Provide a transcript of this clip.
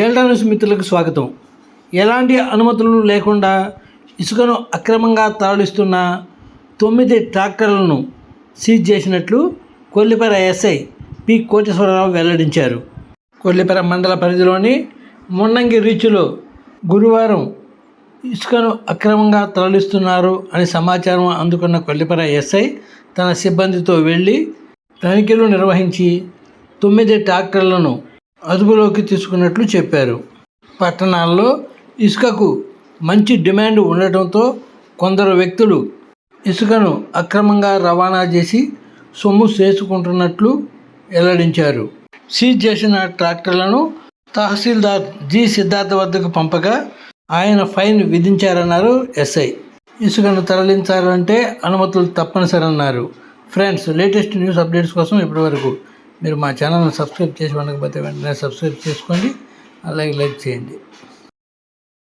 Delta news మిత్రులకు స్వాగతం. ఎలాంటి అనుమతులు లేకుండా ఇసుకను అక్రమంగా తరలిస్తున్న తొమ్మిది ట్రాక్టర్లను సీజ్ చేసినట్లు కొల్లిపెర ఎస్ఐ పి కోటేశ్వరరావు వెల్లడించారు. కొల్లిపెర మండల పరిధిలోని మున్నంగి రీచ్లో గురువారం ఇసుకను అక్రమంగా తరలిస్తున్నారు అని సమాచారం అందుకున్న కొల్లిపెర ఎస్ఐ తన సిబ్బందితో వెళ్ళి తనిఖీలు నిర్వహించి తొమ్మిది ట్రాక్టర్లను అదుపులోకి తీసుకున్నట్లు చెప్పారు. పట్టణాల్లో ఇసుకకు మంచి డిమాండ్ ఉండటంతో కొందరు వ్యక్తులు ఇసుకను అక్రమంగా రవాణా చేసి సొమ్ము చేసుకుంటున్నట్లు వెల్లడించారు. సీజ్ చేసిన ట్రాక్టర్లను తహసీల్దార్ జి. సిద్ధార్థ వద్దకు పంపగా ఆయన ఫైన్ విధించారన్నారు ఎస్ఐ. ఇసుకను తరలించాలంటే అనుమతులు తప్పనిసరి అన్నారు ఫ్రెండ్స్ లేటెస్ట్ న్యూస్ అప్డేట్స్ కోసం ఇప్పటివరకు మీరు మా ఛానల్ని సబ్స్క్రైబ్ చేసి ఉండకపోతే వెంటనే సబ్స్క్రైబ్ చేసుకోండి. అలాగే లైక్ చేయండి.